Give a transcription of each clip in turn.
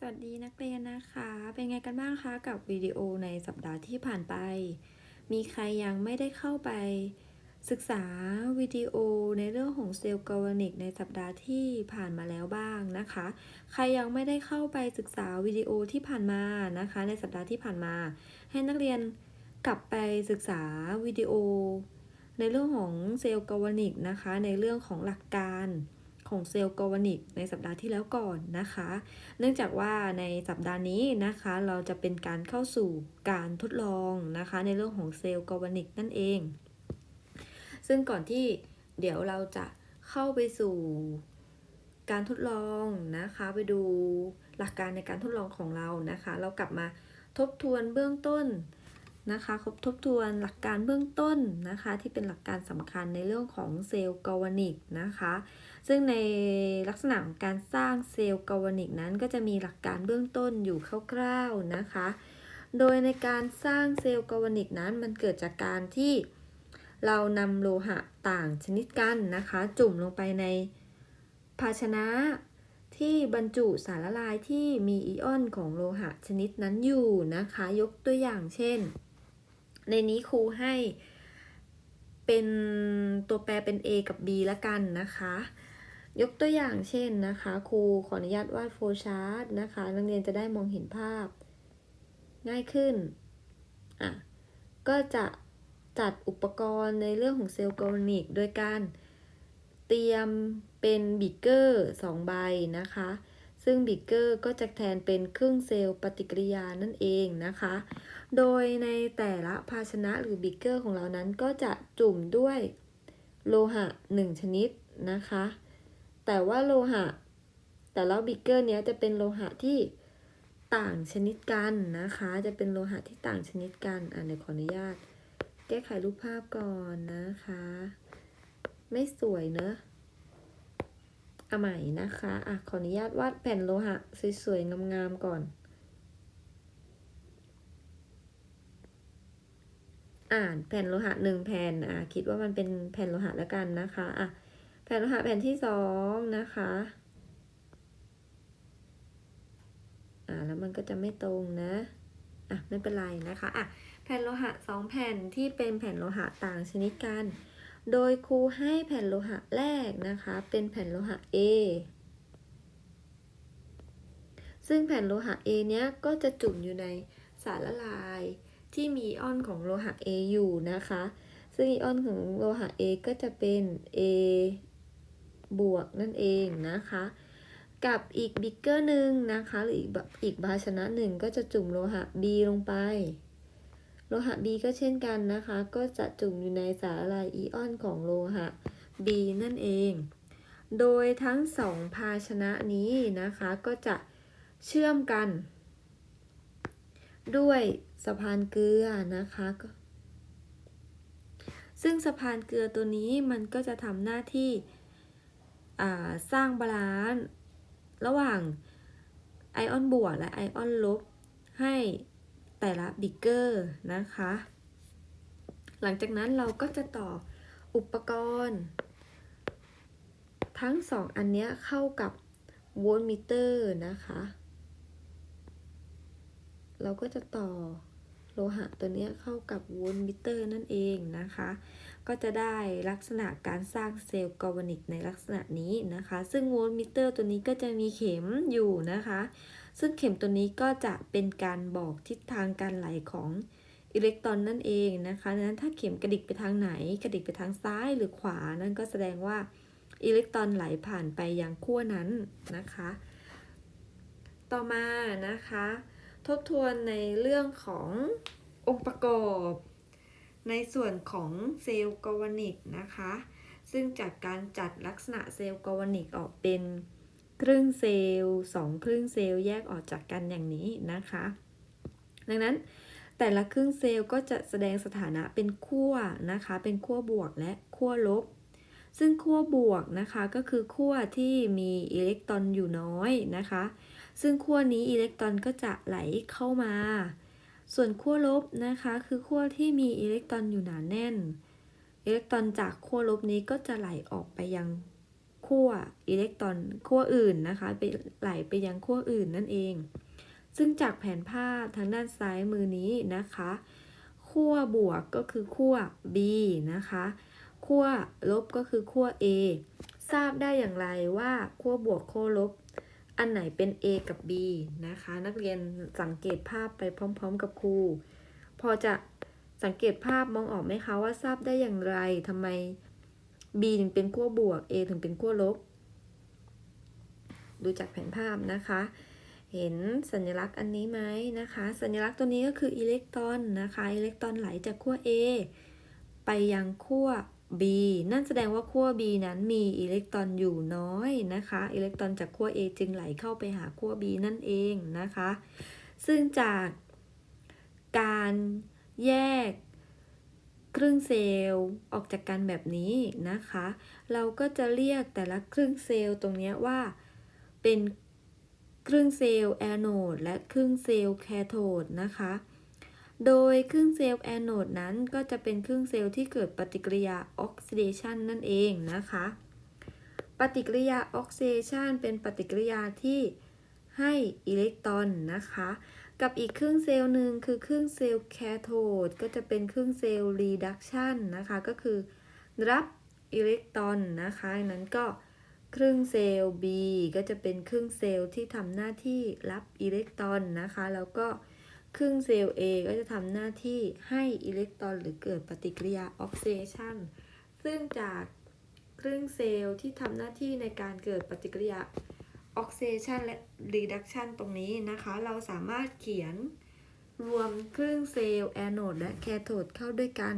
สวัสดีนักเรียนนะคะ เป็นไงกันบ้างคะกับวิดีโอในสัปดาห์ที่ผ่านไป มีใครยังไม่ได้เข้าไป ศึกษาวิดีโอในเรื่องของเซลล์กอวานิกในสัปดาห์ที่ผ่านมาแล้วบ้างนะคะ ใครยังไม่ได้เข้าไปศึกษาวิดีโอที่ผ่านมานะคะ ในสัปดาห์ที่ผ่านมา ให้นักเรียนกลับไปศึกษาวิดีโอ ในเรื่องของเซลล์กอวานิกนะคะ ในเรื่องของหลักการ ของเซลล์กอวานิกในสัปดาห์ที่แล้วก่อนนะคะ เนื่องจากว่าในสัปดาห์นี้นะคะเราจะเป็นการเข้าสู่การทดลองนะคะในเรื่องของเซลล์กอวานิกนั่นเอง ซึ่งก่อนที่เดี๋ยวเราจะเข้าไปสู่การทดลองนะคะไปดูหลักการในการทดลองของเรานะคะ เรากลับมาทบทวนเบื้องต้นนะคะครบทบทวนหลักการเบื้องต้นนะคะ ที่เป็นหลักการสำคัญในเรื่องของเซลล์กอวานิกนะคะ ซึ่งในลักษณะของการสร้างเซลล์กอวานิกนั้นก็จะมีหลักการเบื้องต้นอยู่คร่าวๆนะคะ โดยในการสร้างเซลล์กอวานิกนั้นมันเกิดจากการที่เรานำโลหะต่างชนิดกันนะคะ จุ่มลงไปในภาชนะที่บรรจุสารละลายที่มีอิออนของโลหะชนิดนั้นอยู่นะคะ ยกตัวอย่างเช่น ในนี้ครูให้เป็นตัวแปรเป็น A กับ B ละกันนะคะ ยกตัวอย่างเช่นนะคะ ครูขออนุญาตวาดโฟล์ชาร์ตนะคะ นักเรียนจะได้มองเห็นภาพ ง่ายขึ้นอะก็จะจัดอุปกรณ์ในเรื่องของเซลล์กอนิกโดยการเตรียมเป็นบิกเกอร์2ใบนะคะ ซึ่งบิกเกอร์ก็จะแทนเป็นเครึ่องเซลล์ปฏิกิริยานั่นเองนะคะ โดยในแต่ละภาชนะหรือบิกเกอร์ของเรานั้นก็จะจุ่มด้วยโลหะ 1 ชนิดนะคะ แต่ว่าโลหะ แต่ละบิกเกอร์เนี้ยจะเป็นโลหะที่ต่างชนิดกันนะคะ จะเป็นโลหะที่ต่างชนิดกัน อะเดี๋ยวขออนุญาต แก้ไขรูปภาพก่อนนะคะ ไม่สวยเนอะเอาใหม่นะคะ อะขออนุญาตวาดแผ่นโลหะสวยๆงามๆก่อน อ่านแผ่นโลหะหนึ่งแผ่น อะคิดว่ามันเป็นแผ่นโลหะแล้วกันนะคะ อะ แผ่นโลหะแผ่นที่สองนะคะ อ่าแล้วมันก็จะไม่ตรงนะ อะไม่เป็นไรนะคะอะแผ่นโลหะสองแผ่นที่เป็นแผ่นโลหะต่างชนิดกัน โดยครูให้แผ่นโลหะแรกนะคะ เป็นแผ่นโลหะ A ซึ่งแผ่นโลหะ A เนี้ยก็จะจุ่มอยู่ในสารละลายที่มีอออนของโลหะ A อยู่นะคะ ซึ่งอออนของโลหะ A ก็จะเป็น A บวกนั่นเองนะคะ กับอีกบิ๊กเกอร์หนึ่งนะคะ หรืออีกแบบอีกภาชนะหนึ่งก็จะจุ่มโลหะ B ลงไป โลหะ B ก็เช่นกันนะคะ ก็จะจุ่มอยู่ในสารละลายอิออนของโลหะ B นั่นเอง โดยทั้งสองภาชนะนี้นะคะก็จะเชื่อมกัน ด้วยสะพานเกลือนะคะซึ่งสะพานเกลือตัวนี้มันก็จะทำหน้าที่ สร้างบาลานซ์ระหว่างไอออนบวกและไอออนลบให้แต่ละบิกเกอร์นะคะ หลังจากนั้นเราก็จะต่ออุปกรณ์ ทั้งสองอันนี้เข้ากับโวลต์มิเตอร์นะคะ เราก็จะต่อโลหะตัวนี้เข้ากับโวลต์มิเตอร์นั่นเองนะคะ ก็จะได้ลักษณะการสร้างเซลล์กอวนิกในลักษณะนี้นะคะ ซึ่งโวลต์มิเตอร์ตัวนี้ก็จะมีเข็มอยู่นะคะ ซึ่งเข็มตัวนี้ก็จะเป็นการบอกทิศทางการไหลของอิเล็กตรอนนั่นเองนะคะดังนั้นถ้าเข็มกระดิกไปทางไหน กระดิกไปทางซ้ายหรือขวา นั่นก็แสดงว่าอิเล็กตรอนไหลผ่านไปยังขั้วนั้นนะคะ ต่อมานะคะ ทบทวนในเรื่องขององค์ประกอบ ในส่วนของเซลล์กวานิกนะคะ ซึ่งจากการจัดลักษณะเซลล์กวานิกออกเป็นครึ่งเซลล์สองครึ่งเซลล์แยกออกจากกันอย่างนี้นะคะ ดังนั้นแต่ละครึ่งเซลล์ก็จะแสดงสถานะเป็นขั้วนะคะ เป็นขั้วบวกและขั้วลบ ซึ่งขั้วบวกนะคะก็คือขั้วที่มีอิเล็กตรอนอยู่น้อยนะคะ ซึ่งขั้วนี้อิเล็กตรอนก็จะไหลเข้ามา ส่วนขั้วลบนะคะคือขั้วที่มีอิเล็กตรอนอยู่หนาแน่น อิเล็กตรอนจากขั้วลบนี้ก็จะไหลออกไปยังขั้วอิเล็กตรอนขั้วอื่นนะคะไปไหลไปยังขั้วอื่นนั่นเอง ซึ่งจากแผนภาพทางด้านซ้ายมือนี้นะคะขั้วบวกก็คือขั้ว B นะคะขั้วลบก็คือขั้ว A ทราบได้อย่างไรว่าขั้วบวกขั้วลบ อันไหนเป็น A กับ B นะคะ นักเรียนสังเกตภาพไปพร้อม ๆ กับครู พอจะสังเกตภาพมองออกไหมคะว่าทราบได้อย่างไรทำไม B ถึงเป็นขั้วบวก A ถึงเป็นขั้วลบ ดูจากแผนภาพนะคะ เห็นสัญลักษณ์อันนี้ไหมนะคะ สัญลักษณ์ตัวนี้ก็คืออิเล็กตรอนนะคะ อิเล็กตรอนไหลจากขั้ว A ไปยังขั้ว B นั่นแสดงว่าขั้ว B นั้นมีอิเล็กตรอนอยู่น้อยนะคะ อิเล็กตรอนจากขั้ว A จึงไหลเข้าไปหาขั้ว B นั่นเองนะคะ ซึ่งจากการแยกครึ่งเซลล์ออกจากกันแบบนี้นะคะ เราก็จะเรียกแต่ละครึ่งเซลล์ตรงนี้ว่าเป็นครึ่งเซลล์แอนโดและครึ่งเซลล์แคโทดนะคะ โดยครึ่งเซลล์แอนโดนั้นก็จะเป็นครึ่งเซลล์ที่เกิดปฏิกิริยาออกซิเดชันนั่นเองนะคะ ปฏิกิริยาออกซิเดชันเป็นปฏิกิริยาที่ให้อิเล็กตรอนนะคะ กับอีกครึ่งเซลล์หนึ่งคือครึ่งเซลล์แคโทดก็จะเป็นครึ่งเซลล์รีดักชันนะคะก็คือรับอิเล็กตรอนนะคะนนั้นก็ครึ่งเซลล์ B ก็จะเป็นครึ่งเซลล์ที่ทำหน้าที่รับอิเล็กตรอนนะคะ แล้วก็ ครึ่งเซลล์ A ก็จะทำหน้าที่ให้อิเล็กตรอนหรือเกิดปฏิกิริยาออกซิเดชันซึ่งจากครึ่งเซลล์ที่ทำหน้าที่ในการเกิดปฏิกิริยาออกซิเดชันและรีดักชันตรงนี้นะคะ เราสามารถเขียนรวมครึ่งเซลล์แอนโดและแคโทดเข้าด้วยกัน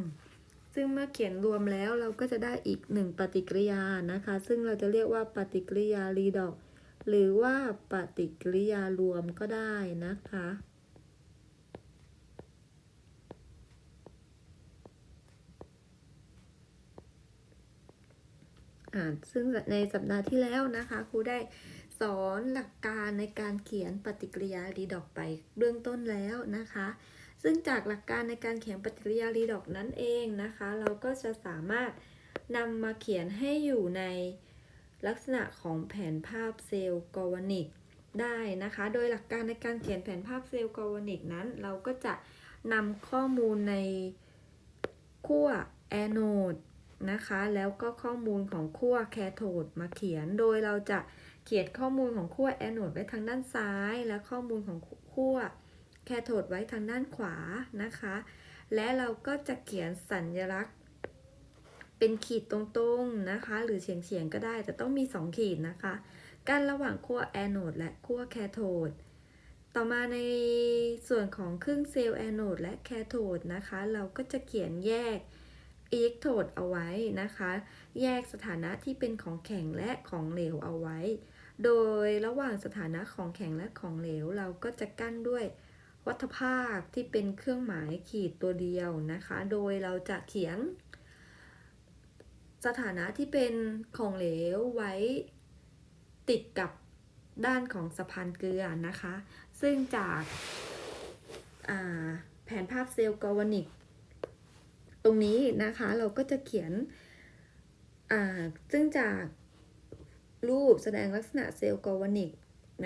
ซึ่งเมื่อเขียนรวมแล้วเราก็จะได้อีกหนึ่งปฏิกิริยานะคะ ซึ่งเราจะเรียกว่าปฏิกิริยารีดอก หรือว่าปฏิกิริยารวมก็ได้นะคะ อ่าซึ่งในสัปดาห์ที่แล้วนะคะครูได้สอนหลักการในการเขียนปฏิกิริยารีดอกไปเบื้องต้นแล้วนะคะ ซึ่งจากหลักการในการเขียนปฏิกิริยารีดอกนั้นเองนะคะ เราก็จะสามารถนำมาเขียนให้อยู่ในลักษณะของแผนภาพเซลล์กอวนิกได้นะคะ โดยหลักการในการเขียนแผนภาพเซลล์กอวนิกนั้น เราก็จะนำข้อมูลในขั้วแอนโด นะคะ แล้วก็ข้อมูลของขั้วแคโทดมาเขียน โดยเราจะเขียนข้อมูลของขั้วแอนโดไว้ทางด้านซ้าย และข้อมูลของขั้วแคโทดไว้ทางด้านขวานะคะ และเราก็จะเขียนสัญลักษณ์ เป็นขีดตรงๆนะคะ หรือเฉียงๆก็ได้แต่ต้องมี 2 ขีดนะคะกั้นระหว่างขั้วแอนโดและขั้วแคโทดต่อมาในส่วนของครึ่งเซลล์แอนโดและแคโทดนะคะ เราก็จะเขียนแยก อิกโทดเอาไว้นะคะ แยกสถานะที่เป็นของแข็งและของเหลวเอาไว้ โดยระหว่างสถานะของแข็งและของเหลว เราก็จะกั้นด้วยวัฏภาคที่เป็นเครื่องหมายขีดตัวเดียวนะคะ โดยเราจะเขียน สถานะที่เป็นของเหลวไว้ติดกับด้านของสะพานเกลือนะคะ ซึ่งจากแผนภาพเซลล์กอวานิก รงนี้นะคะ เราก็จะเขียนซึ่งจากรูปแสดงลักษณะเซลล์กอวานิก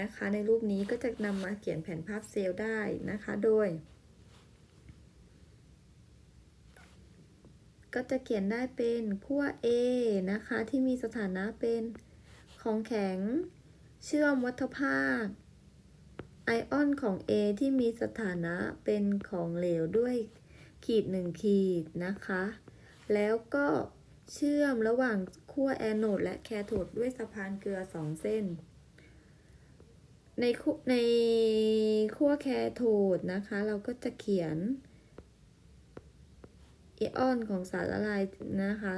นะคะ ในรูปนี้ก็จะนำมาเขียนแผนภาพเซลล์ได้นะคะ โดย ก็จะเขียนได้เป็นขั้ว A นะคะ ที่มีสถานะเป็นของแข็งเชื่อมวัฏภาค ไอออนของ A ที่มีสถานะเป็นของเหลวด้วย ขีดหนึ่งขีดนะคะ แล้วก็เชื่อมระหว่างขั้วแอนโดและแคโทดด้วยสะพานเกลือ 2 เส้น ในในขั้วแคโทดนะคะ เราก็จะเขียนไอออนของสารละลายนะคะ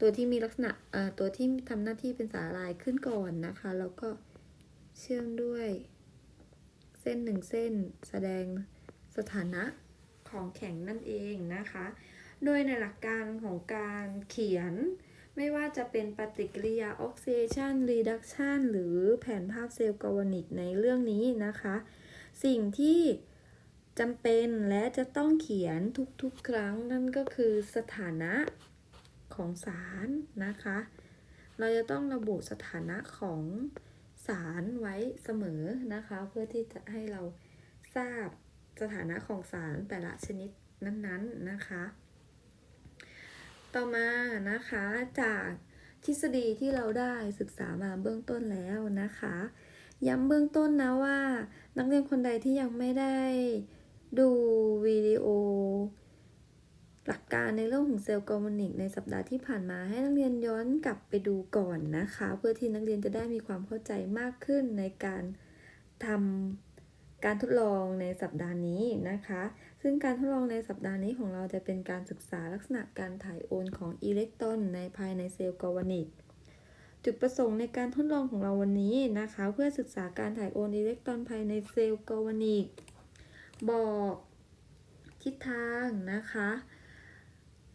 ตัวที่มีลักษณะตัวที่ทำหน้าที่เป็นสารละลายขึ้นก่อนนะคะ แล้วก็เชื่อมด้วยเส้นหนึ่งเส้นแสดงสถานะ ของแข็งนั่นเองนะคะ โดยในหลักการของการเขียน ไม่ว่าจะเป็นปฏิกิริยาออกซิเดชันรีดักชันหรือแผนภาพเซลล์กาวานิกในเรื่องนี้นะคะ สิ่งที่จำเป็นและจะต้องเขียนทุกๆครั้งนั่นก็คือสถานะของสารนะคะ เราจะต้องระบุสถานะของสารไว้เสมอนะคะ เพื่อที่จะให้เราทราบ สถานะของสารแต่ละชนิดนั้นๆนะคะ ต่อมานะคะจากทฤษฎีที่เราได้ศึกษามาเบื้องต้นแล้วนะคะ ย้ำเบื้องต้นนะว่า นักเรียนคนใดที่ยังไม่ได้ดูวิดีโอ หลักการในเรื่องของเซลล์กอร์มนิกในสัปดาห์ที่ผ่านมาให้นักเรียนย้อนกลับไปดูก่อนนะคะ เพื่อที่นักเรียนจะได้มีความเข้าใจมากขึ้นในการทำ การทดลองในสัปดาห์นี้นะคะ ซึ่งการทดลองในสัปดาห์นี้ของเราจะเป็นการศึกษาลักษณะการถ่ายโอนของอิเล็กตรอนในภายในเซลล์กอวานิกจุดประสงค์ในการทดลองของเราวันนี้นะคะ เพื่อศึกษาการถ่ายโอนอิเล็กตรอนภายในเซลล์กอวานิกบอกทิศทางนะคะ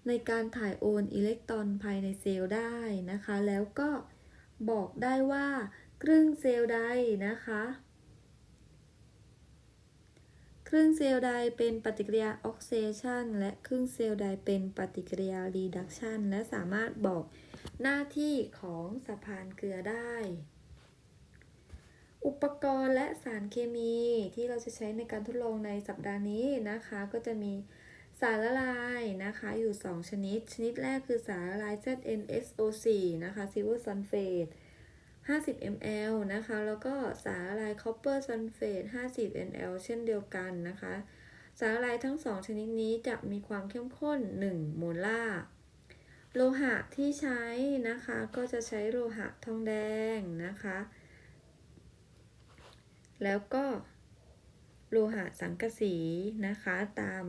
ในการถ่ายโอนอิเล็กตรอนภายในเซลล์ได้นะคะ แล้วก็บอกได้ว่าครึ่งเซลล์ใดนะคะ ครึ่งเซลล์ใดเป็นปฏิกิริยาออกซิเดชันและครึ่งเซลล์ใดเป็นปฏิกิริยารีดักชันและสามารถบอกหน้าที่ของสะพานเกลือได้ อุปกรณ์และสารเคมีที่เราจะใช้ในการทดลองในสัปดาห์นี้นะคะ ก็จะมีสารละลายนะคะอยู่ 2 ชนิด ชนิดแรกคือสารละลาย ZnSO4 นะคะ silver sulfate 50 ml นะคะ แล้วก็สารละลาย copper sulfate 50 ml เช่นเดียวกันนะคะ สารละลายทั้ง2ชนิดนี้จะมีความเข้มข้น 1 โมลาร์โลหะที่ใช้นะคะก็จะใช้โลหะทองแดงนะคะ แล้วก็โลหะสังกะสีนะคะตาม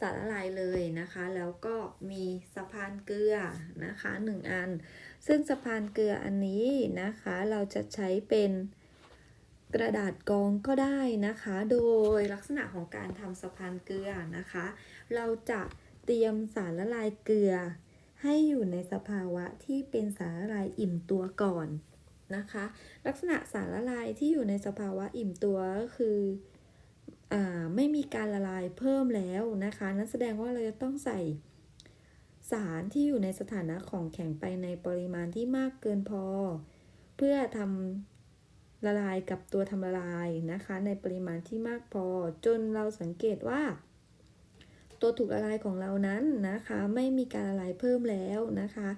สารละลายเลยนะคะ แล้วก็มีสะพานเกลือนะคะหนึ่งอัน ซึ่งสะพานเกลืออันนี้นะคะ เราจะใช้เป็นกระดาษกรองก็ได้นะคะ โดยลักษณะของการทำสะพานเกลือนะคะ เราจะเตรียมสารละลายเกลือ ให้อยู่ในสภาวะที่เป็นสารละลายอิ่มตัวก่อนนะคะ ลักษณะสารละลายที่อยู่ในสภาวะอิ่มตัวก็คือ ไม่มีการละลายเพิ่มแล้วนะคะ นั่นแสดงว่าเราจะต้องใส่สารที่อยู่ในสถานะของแข็งไปในปริมาณที่มากเกินพอ เพื่อทำละลายกับตัวทำละลายนะคะ ในปริมาณที่มากพอ จนเราสังเกตว่า ตัวถูกละลายของเรานั้นนะคะ ไม่มีการละลายเพิ่มแล้วนะคะ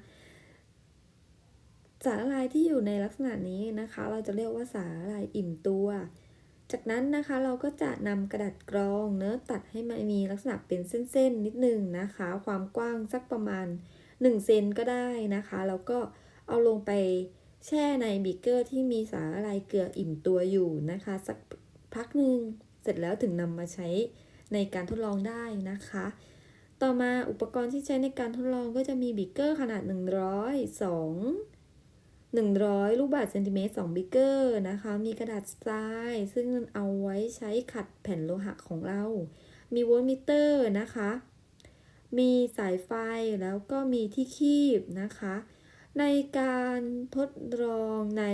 สารละลายที่อยู่ในลักษณะนี้นะคะ เราจะเรียกว่าสารละลายอิ่มตัว จากนั้นนะคะเราก็จะนำกระดาษกรองเนื้อตัดให้มันมีลักษณะเป็นเส้นๆนิดนึงนะคะ ความกว้างสักประมาณ1เซนก็ได้นะคะแล้วก็เอาลงไปแช่ในบีเกอร์ที่มีสารละลายเกลืออิ่มตัวอยู่นะคะ สักพักหนึ่งเสร็จแล้วถึงนำมาใช้ในการทดลองได้นะคะ ต่อมาอุปกรณ์ที่ใช้ในการทดลองก็จะมีบีเกอร์ขนาด 100 2 100 ลูกบาศก์เซนติเมตร2บิกเกอร์นะคะ มีกระดาษทราย ซึ่งเอาไว้ใช้ขัดแผ่นโลหะของเรา มีโวลต์มิเตอร์นะคะ มีสายไฟแล้วก็มีที่คีบนะคะ ในการทดลองใน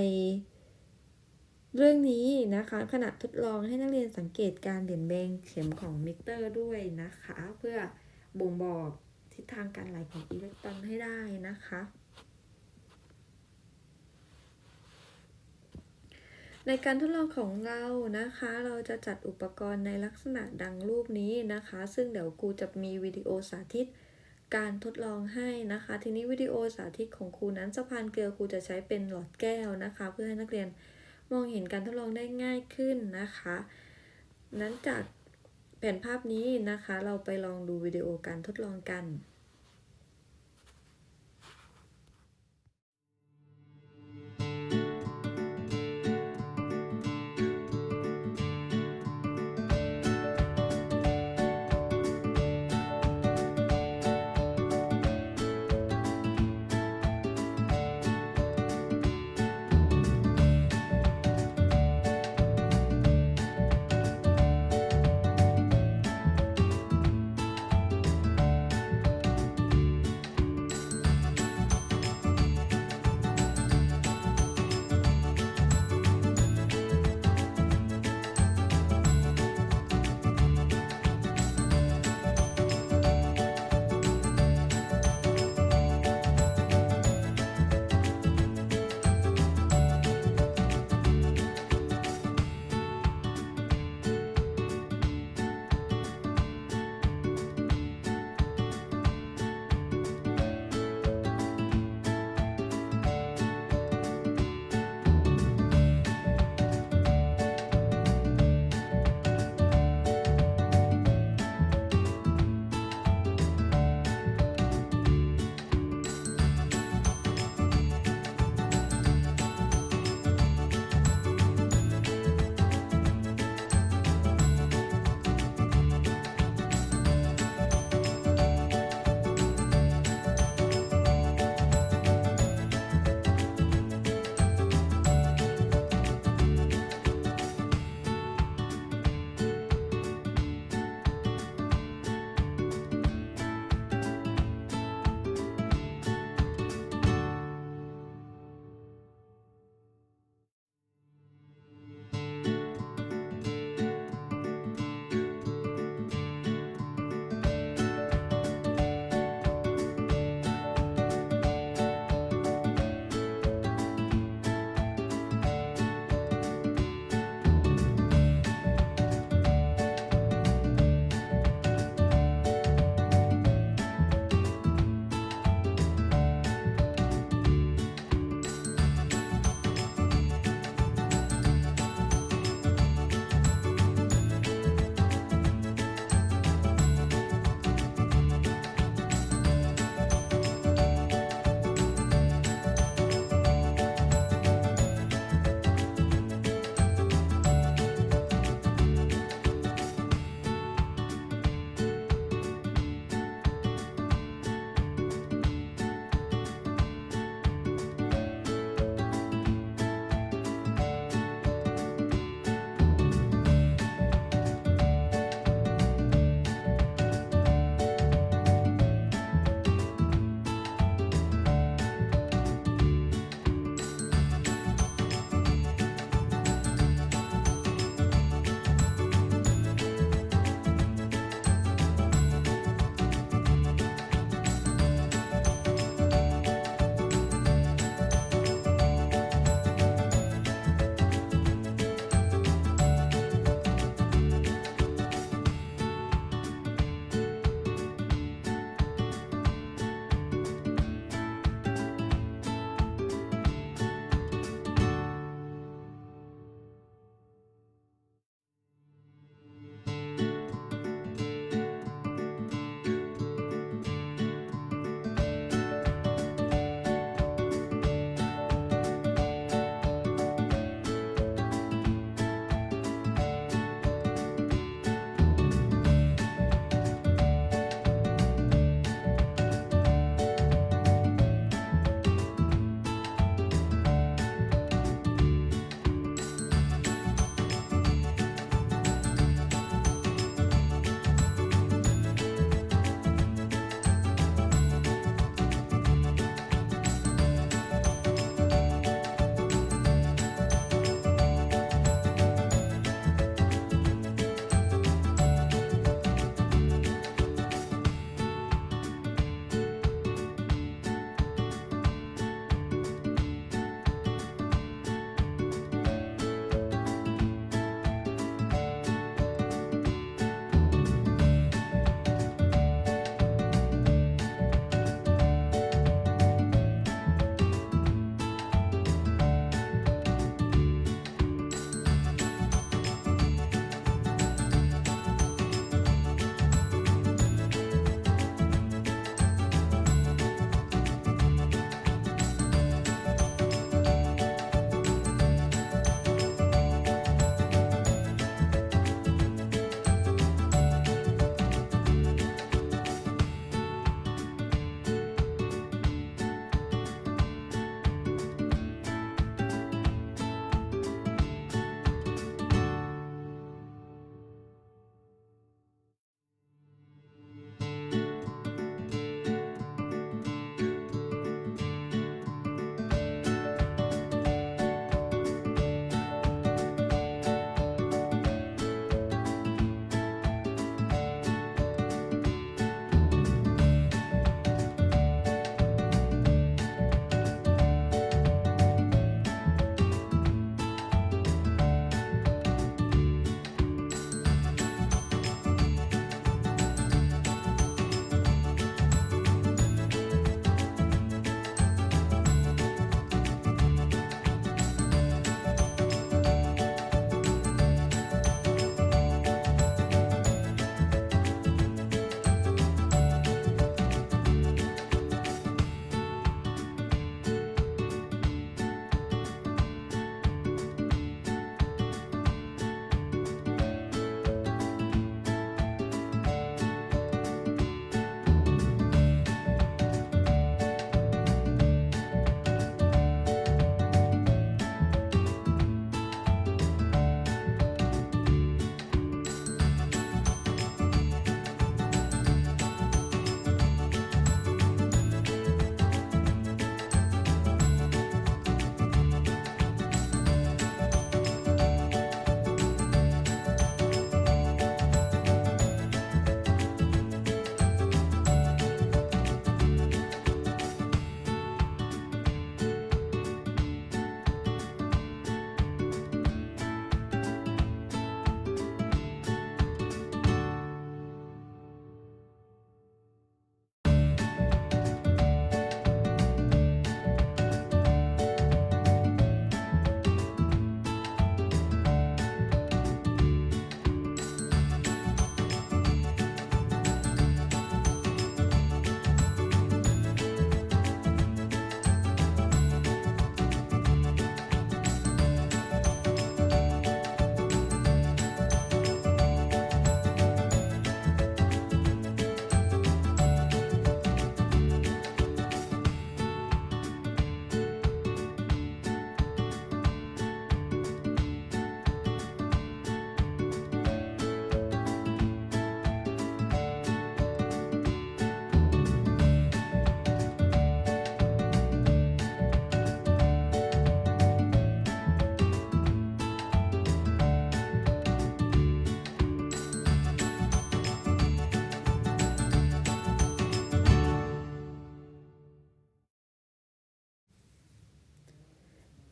เรื่องนี้นะคะ ขณะทดลองให้นักเรียนสังเกตการเปลี่ยนแปลงเข็มของมิเตอร์ด้วยนะคะ เพื่อบ่งบอกทิศทางการไหลของอิเล็กตรอนให้ได้นะคะ ในการทดลองของเรานะคะ เราจะจัดอุปกรณ์ในลักษณะดังรูปนี้นะคะ ซึ่งเดี๋ยวครูจะมีวิดีโอสาธิต การทดลองให้นะคะ ทีนี้วิดีโอสาธิตของครูนั้นสะพานเกลือครูจะใช้เป็นหลอดแก้วนะคะ เพื่อให้นักเรียนมองเห็นการทดลองได้ง่ายขึ้นนะคะ นั้นจากแผนภาพนี้นะคะ เราไปลองดูวิดีโอการทดลองกัน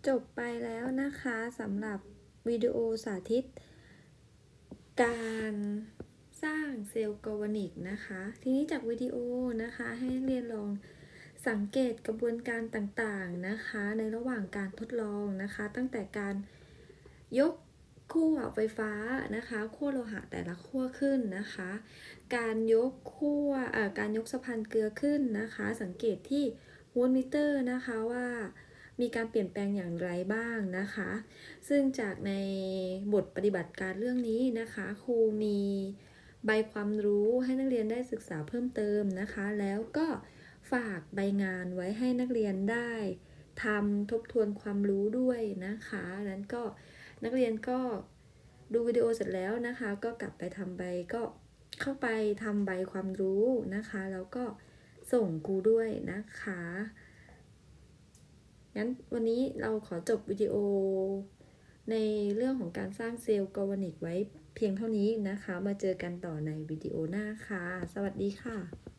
จบไปแล้วนะคะสำหรับวิดีโอสาธิต การสร้างเซลล์กอร์วานิกนะคะ ทีนี้จากวิดีโอนะคะให้เรียนลองสังเกตกระบวนการต่างๆนะคะ ในระหว่างการทดลองนะคะ ตั้งแต่การยกขั้วไฟฟ้านะคะขั้วโลหะแต่ละขั้วขึ้นนะคะ การยกขั้วอ่อการยกสะพานเกลือขึ้นนะคะ สังเกตที่โวลต์มิเตอร์นะคะว่า มีการเปลี่ยนแปลงอย่างไรบ้างนะคะ ซึ่งจากในบทปฏิบัติการเรื่องนี้นะคะ ครูมีใบความรู้ให้นักเรียนได้ศึกษาเพิ่มเติมนะคะ แล้วก็ฝากใบงานไว้ให้นักเรียนได้ทำทบทวนความรู้ด้วยนะคะนั้นก็นักเรียนก็ดูวิดีโอเสร็จแล้วนะคะ ก็กลับไปทำใบก็เข้าไปทำใบความรู้นะคะ แล้วก็ส่งครูด้วยนะคะ งั้นวันนี้เราขอจบวิดีโอ ในเรื่องของการสร้างเซลล์กอร์วานิกไว้เพียงเท่านี้นะคะ มาเจอกันต่อในวิดีโอหน้าค่ะ สวัสดีค่ะ